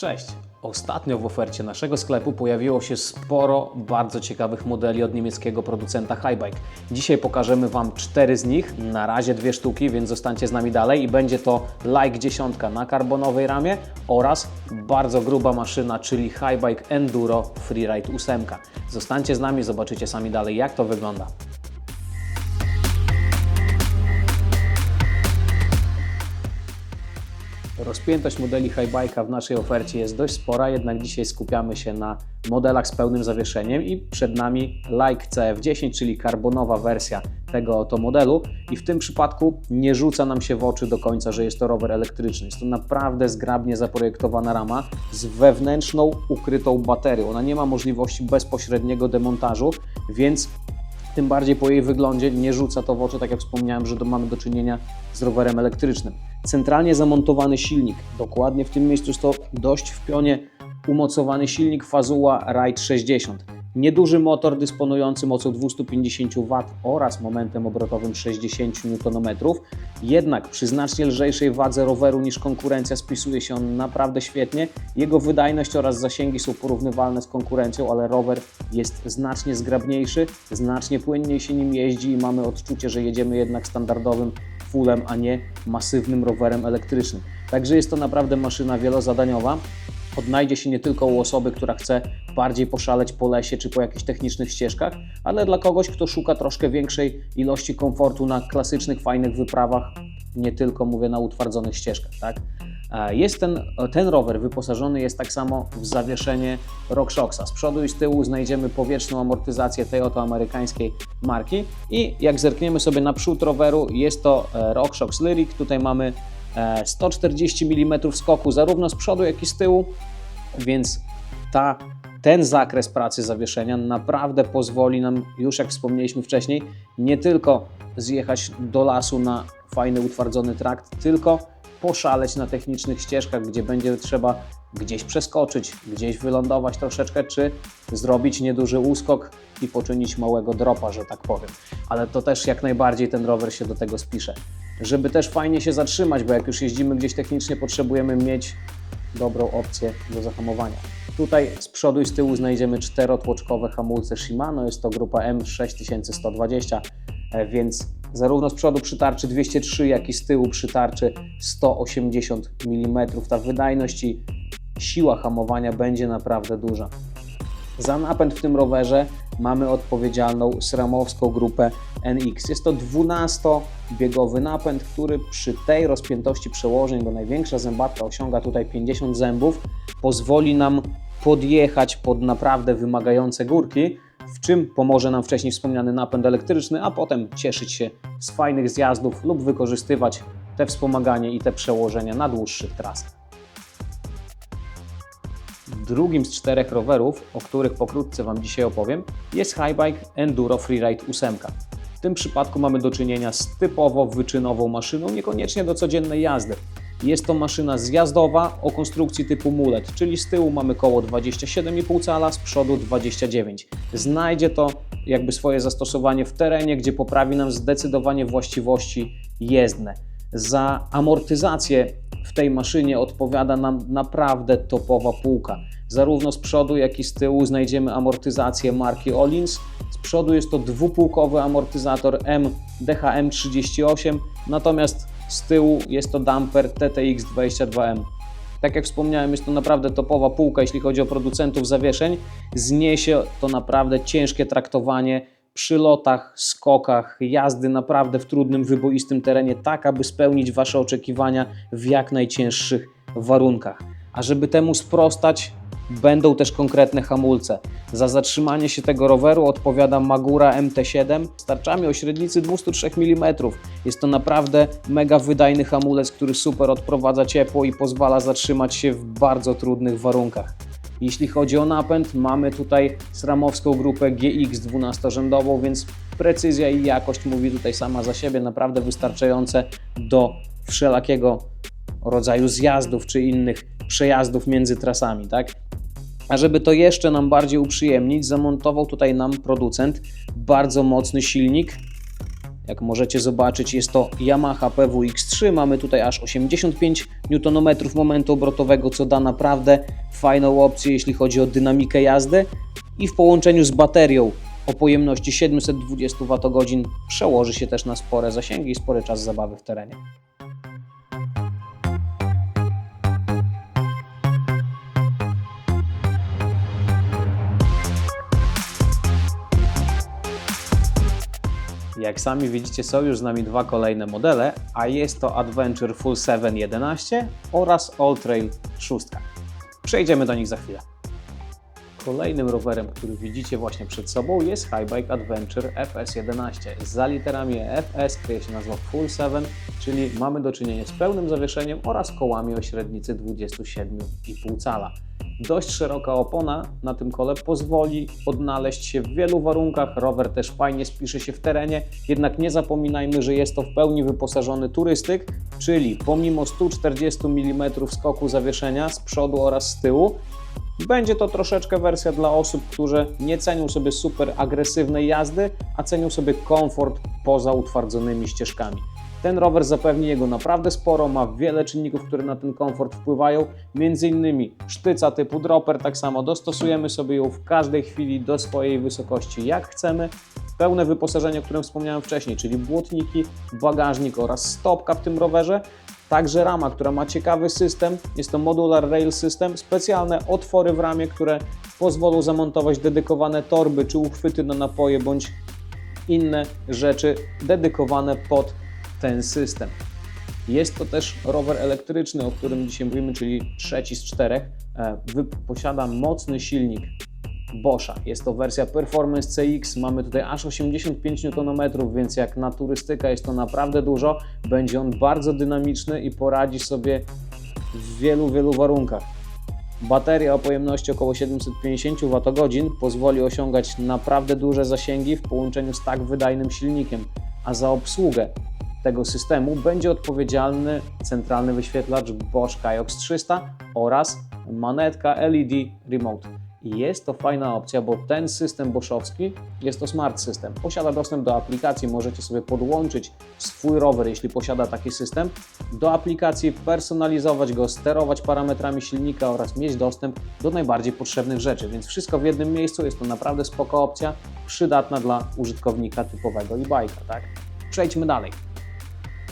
Cześć! Ostatnio w ofercie naszego sklepu pojawiło się sporo bardzo ciekawych modeli od niemieckiego producenta Highbike. Dzisiaj pokażemy Wam cztery z nich, na razie dwie sztuki, więc zostańcie z nami dalej i będzie to Like 10 na karbonowej ramie oraz bardzo gruba maszyna, czyli Highbike Enduro Freeride 8. Zostańcie z nami, zobaczycie sami dalej jak to wygląda. Rozpiętość modeli Highbike'a w naszej ofercie jest dość spora, jednak dzisiaj skupiamy się na modelach z pełnym zawieszeniem i przed nami Like CF10, czyli karbonowa wersja tego oto modelu i w tym przypadku nie rzuca nam się w oczy do końca, że jest to rower elektryczny. Jest to naprawdę zgrabnie zaprojektowana rama z wewnętrzną ukrytą baterią. Ona nie ma możliwości bezpośredniego demontażu, więc tym bardziej po jej wyglądzie nie rzuca to w oczy, tak jak wspomniałem, że mamy do czynienia z rowerem elektrycznym. Centralnie zamontowany silnik, dokładnie w tym miejscu jest to dość w pionie umocowany silnik Fazua Ride 60. Nieduży motor dysponujący mocą 250 W oraz momentem obrotowym 60 Nm, jednak przy znacznie lżejszej wadze roweru niż konkurencja spisuje się on naprawdę świetnie. Jego wydajność oraz zasięgi są porównywalne z konkurencją, ale rower jest znacznie zgrabniejszy, znacznie płynniej się nim jeździ i mamy odczucie, że jedziemy jednak standardowym fullem, a nie masywnym rowerem elektrycznym. Także jest to naprawdę maszyna wielozadaniowa odnajdzie się nie tylko u osoby, która chce bardziej poszaleć po lesie czy po jakichś technicznych ścieżkach, ale dla kogoś, kto szuka troszkę większej ilości komfortu na klasycznych, fajnych wyprawach, nie tylko mówię na utwardzonych ścieżkach. Tak? Jest ten, ten rower wyposażony jest tak samo w zawieszenie RockShoxa. Z przodu i z tyłu znajdziemy powietrzną amortyzację tej oto amerykańskiej marki i jak zerkniemy sobie na przód roweru, jest to e, RockShox Lyric. Tutaj mamy 140 mm skoku zarówno z przodu, jak i z tyłu, więc ta, ten zakres pracy zawieszenia naprawdę pozwoli nam, już jak wspomnieliśmy wcześniej, nie tylko zjechać do lasu na fajny, utwardzony trakt, tylko poszaleć na technicznych ścieżkach, gdzie będzie trzeba gdzieś przeskoczyć, gdzieś wylądować troszeczkę, czy zrobić nieduży uskok i poczynić małego dropa, że tak powiem. Ale to też jak najbardziej ten rower się do tego spisze. Żeby też fajnie się zatrzymać, bo jak już jeździmy gdzieś technicznie, potrzebujemy mieć dobrą opcję do zahamowania. Tutaj z przodu i z tyłu znajdziemy czterotłoczkowe hamulce Shimano, jest to grupa M6120, e, więc zarówno z przodu przytarczy 203, jak i z tyłu przytarczy 180 mm. Ta wydajność i siła hamowania będzie naprawdę duża. Za napęd w tym rowerze mamy odpowiedzialną sramowską grupę NX. Jest to 12-biegowy napęd, który przy tej rozpiętości przełożeń, bo największa zębatka osiąga tutaj 50 zębów, pozwoli nam podjechać pod naprawdę wymagające górki, w czym pomoże nam wcześniej wspomniany napęd elektryczny, a potem cieszyć się z fajnych zjazdów lub wykorzystywać te wspomaganie i te przełożenia na dłuższych trasach. Drugim z czterech rowerów, o których pokrótce Wam dzisiaj opowiem, jest Highbike Enduro Freeride 8. W tym przypadku mamy do czynienia z typowo wyczynową maszyną, niekoniecznie do codziennej jazdy. Jest to maszyna zjazdowa o konstrukcji typu mulet, czyli z tyłu mamy koło 27,5 cala, z przodu 29. Znajdzie to jakby swoje zastosowanie w terenie, gdzie poprawi nam zdecydowanie właściwości jezdne. Za amortyzację w tej maszynie odpowiada nam naprawdę topowa półka. Zarówno z przodu, jak i z tyłu znajdziemy amortyzację marki Olins. Z przodu jest to dwupółkowy amortyzator M DHM38, natomiast z tyłu jest to damper TTX22M. Tak jak wspomniałem, jest to naprawdę topowa półka, jeśli chodzi o producentów zawieszeń. Zniesie to naprawdę ciężkie traktowanie przy lotach, skokach, jazdy naprawdę w trudnym, wyboistym terenie, tak aby spełnić Wasze oczekiwania w jak najcięższych warunkach. A żeby temu sprostać, będą też konkretne hamulce. Za zatrzymanie się tego roweru odpowiada Magura MT7 z tarczami o średnicy 203 mm. Jest to naprawdę mega wydajny hamulec, który super odprowadza ciepło i pozwala zatrzymać się w bardzo trudnych warunkach. Jeśli chodzi o napęd, mamy tutaj sramowską grupę GX 12-rzędową, więc precyzja i jakość mówi tutaj sama za siebie, naprawdę wystarczające do wszelakiego rodzaju zjazdów czy innych przejazdów między trasami, tak? A żeby to jeszcze nam bardziej uprzyjemnić, zamontował tutaj nam producent bardzo mocny silnik Jak możecie zobaczyć, jest to Yamaha PWX3. Mamy tutaj aż 85 Nm momentu obrotowego, co da naprawdę fajną opcję, jeśli chodzi o dynamikę jazdy. I w połączeniu z baterią o pojemności 720 Wh przełoży się też na spore zasięgi i spory czas zabawy w terenie. Jak sami widzicie, są już z nami dwa kolejne modele, a jest to Adventure Full 7 11 oraz All Trail 6. Przejdziemy do nich za chwilę. Kolejnym rowerem, który widzicie właśnie przed sobą jest Highbike Adventure FS11. Za literami FS kryje się nazwa Full 7, czyli mamy do czynienia z pełnym zawieszeniem oraz kołami o średnicy 27,5 cala. Dość szeroka opona na tym kole pozwoli odnaleźć się w wielu warunkach. Rower też fajnie spisze się w terenie, jednak nie zapominajmy, że jest to w pełni wyposażony turystyk, czyli pomimo 140 mm skoku zawieszenia z przodu oraz z tyłu, będzie to troszeczkę wersja dla osób, którzy nie cenią sobie super agresywnej jazdy, a cenią sobie komfort poza utwardzonymi ścieżkami. Ten rower zapewni jego naprawdę sporo, ma wiele czynników, które na ten komfort wpływają, między innymi sztyca typu dropper, tak samo dostosujemy sobie ją w każdej chwili do swojej wysokości jak chcemy. Pełne wyposażenie, o którym wspomniałem wcześniej, czyli błotniki, bagażnik oraz stopka w tym rowerze. Także rama, która ma ciekawy system, jest to Modular Rail System, specjalne otwory w ramie, które pozwolą zamontować dedykowane torby czy uchwyty na napoje bądź inne rzeczy dedykowane pod ten system. Jest to też rower elektryczny, o którym dzisiaj mówimy, czyli trzeci z czterech. E, posiada mocny silnik Boscha. Jest to wersja Performance CX. Mamy tutaj aż 85 Nm, więc jak na turystyka jest to naprawdę dużo. Będzie on bardzo dynamiczny i poradzi sobie w wielu, wielu warunkach. Bateria o pojemności około 750 Wh pozwoli osiągać naprawdę duże zasięgi w połączeniu z tak wydajnym silnikiem, a za obsługę tego systemu będzie odpowiedzialny centralny wyświetlacz Bosch Kiox 300 oraz manetka LED Remote. I jest to fajna opcja, bo ten system boszowski jest to smart system. Posiada dostęp do aplikacji, możecie sobie podłączyć swój rower, jeśli posiada taki system, do aplikacji, personalizować go, sterować parametrami silnika oraz mieć dostęp do najbardziej potrzebnych rzeczy. Więc wszystko w jednym miejscu jest to naprawdę spoko opcja, przydatna dla użytkownika typowego e-bike'a. Tak? Przejdźmy dalej.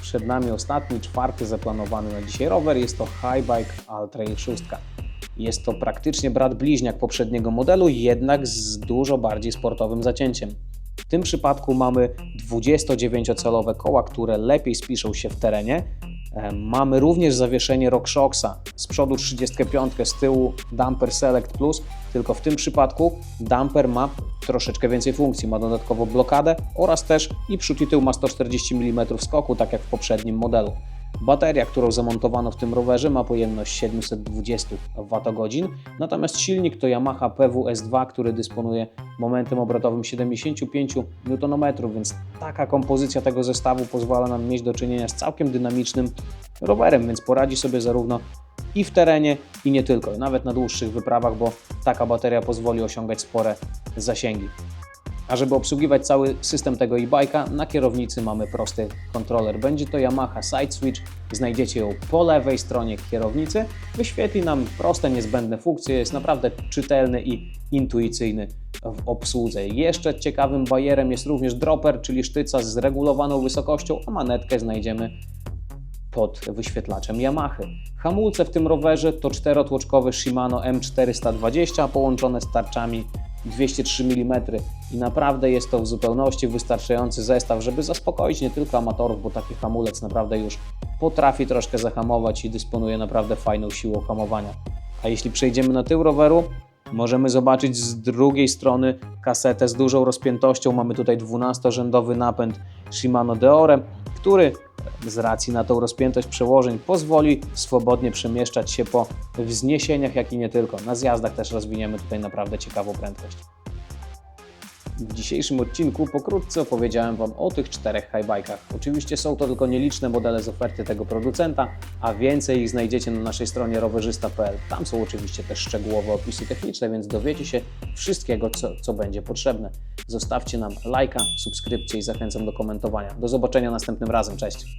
Przed nami ostatni, czwarty zaplanowany na dzisiaj rower. Jest to Highbike Alltrail 6. Jest to praktycznie brat bliźniak poprzedniego modelu, jednak z dużo bardziej sportowym zacięciem. W tym przypadku mamy 29-calowe koła, które lepiej spiszą się w terenie. E, mamy również zawieszenie RockShoxa, z przodu 35, z tyłu Damper Select Plus, tylko w tym przypadku damper ma troszeczkę więcej funkcji, ma dodatkowo blokadę oraz też i przód i tył ma 140 mm skoku, tak jak w poprzednim modelu. Bateria, którą zamontowano w tym rowerze ma pojemność 720 Wh, natomiast silnik to Yamaha PWS2, który dysponuje momentem obrotowym 75 Nm, więc taka kompozycja tego zestawu pozwala nam mieć do czynienia z całkiem dynamicznym rowerem, więc poradzi sobie zarówno i w terenie, i nie tylko, nawet na dłuższych wyprawach, bo taka bateria pozwoli osiągać spore zasięgi. A żeby obsługiwać cały system tego e-bike'a, na kierownicy mamy prosty kontroler. Będzie to Yamaha Side Switch, znajdziecie ją po lewej stronie kierownicy. Wyświetli nam proste, niezbędne funkcje, jest naprawdę czytelny i intuicyjny w obsłudze. Jeszcze ciekawym bajerem jest również dropper, czyli sztyca z regulowaną wysokością, a manetkę znajdziemy pod wyświetlaczem Yamaha. Hamulce w tym rowerze to czterotłoczkowe Shimano M420 połączone z tarczami 203 mm i naprawdę jest to w zupełności wystarczający zestaw, żeby zaspokoić nie tylko amatorów, bo taki hamulec naprawdę już potrafi troszkę zahamować i dysponuje naprawdę fajną siłą hamowania. A jeśli przejdziemy na tył roweru, możemy zobaczyć z drugiej strony kasetę z dużą rozpiętością. Mamy tutaj 12-rzędowy napęd Shimano Deore, który z racji na tą rozpiętość przełożeń pozwoli swobodnie przemieszczać się po wzniesieniach, jak i nie tylko. Na zjazdach też rozwiniemy tutaj naprawdę ciekawą prędkość. W dzisiejszym odcinku pokrótce opowiedziałem Wam o tych czterech highbike'ach. Oczywiście są to tylko nieliczne modele z oferty tego producenta, a więcej ich znajdziecie na naszej stronie rowerzysta.pl. Tam są oczywiście też szczegółowe opisy techniczne, więc dowiecie się wszystkiego, co, co będzie potrzebne. Zostawcie nam lajka, subskrypcję i zachęcam do komentowania. Do zobaczenia następnym razem. Cześć!